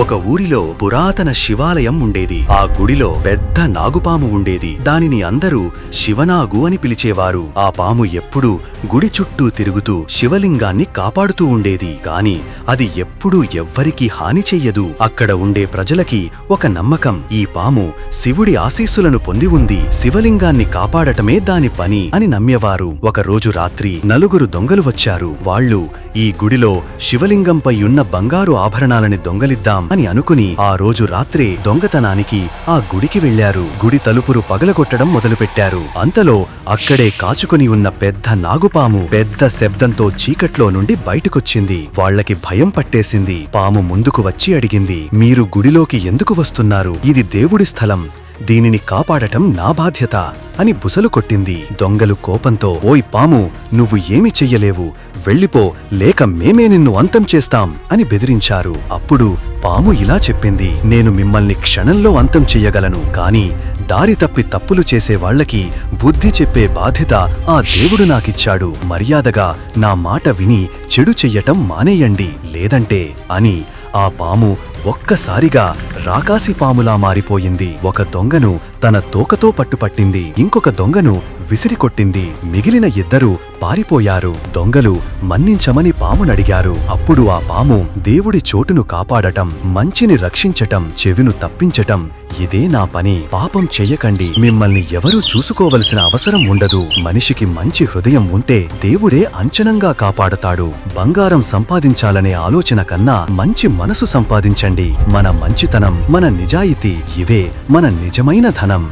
ఒక ఊరిలో పురాతన శివాలయం ఉండేది. ఆ గుడిలో పెద్ద నాగుపాము ఉండేది. దానిని అందరూ శివనాగు అని పిలిచేవారు. ఆ పాము ఎప్పుడూ గుడి చుట్టూ తిరుగుతూ శివలింగాన్ని కాపాడుతూ ఉండేది. కాని అది ఎప్పుడూ ఎవ్వరికీ హాని చెయ్యదు. అక్కడ ఉండే ప్రజలకి ఒక నమ్మకం. ఈ పాము శివుడి ఆశీస్సులను పొంది ఉంది. శివలింగాన్ని కాపాడటమే దాని పని అని నమ్మేవారు. ఒకరోజు రాత్రి నలుగురు దొంగలు వచ్చారు. వాళ్ళు ఈ గుడిలో శివలింగంపై ఉన్న బంగారు ఆభరణాలని దొంగలిద్దాం అని అనుకుని ఆ రోజు రాత్రే దొంగతనానికి ఆ గుడికి వెళ్ళారు గుడి తలుపులు పగలగొట్టడం మొదలుపెట్టారు. అంతలో అక్కడే కాచుకొని ఉన్న పెద్ద నాగుపాము పెద్ద శబ్దంతో చీకట్లో నుండి బయటకొచ్చింది. వాళ్ళకి భయం పట్టేసింది. పాము ముందుకు వచ్చి అడిగింది మీరు గుడిలోకి ఎందుకు వస్తున్నారు? ఇది దేవుడి స్థలం. దీనిని కాపాడటం నా బాధ్యత అని బుసలు కొట్టింది. దొంగలు కోపంతో ఓయ్ పాము నువ్వు ఏమి చెయ్యలేవు. వెళ్ళిపో లేక మేమే నిన్ను అంతం చేస్తాం అని బెదిరించారు. అప్పుడు పాము ఇలా చెప్పింది నేను మిమ్మల్ని క్షణంలో అంతం చెయ్యగలను. కాని దారి తప్పి తప్పులు చేసేవాళ్ళకి బుద్ధి చెప్పే బాధ్యత ఆ దేవుడు నాకిచ్చాడు. మర్యాదగా నా మాట విని చెడు చెయ్యటం మానేయండి. లేదంటే అని ఆ పాము ఒక్కసారిగా రాకాసి పాములా మారిపోయింది. ఒక దొంగను తన తోకతో పట్టుపట్టింది. ఇంకొక దొంగను విసిరికొట్టింది. మిగిలిన ఇద్దరూ పారిపోయారు. దొంగలు మన్నించమని పామునడిగారు. అప్పుడు ఆ పాము దేవుడి చోటును కాపాడటం మంచిని రక్షించటం చెవిను తప్పించటం. ఇదే నా పని. పాపం చెయ్యకండి మిమ్మల్ని ఎవరూ చూసుకోవలసిన అవసరం ఉండదు. మనిషికి మంచి హృదయం ఉంటే దేవుడే అంచనంగా కాపాడతాడు. బంగారం సంపాదించాలనే ఆలోచన కన్నా మంచి మనసు సంపాదించండి. మన మంచితనం మన నిజాయితీ ఇవే మన నిజమైన ధనం.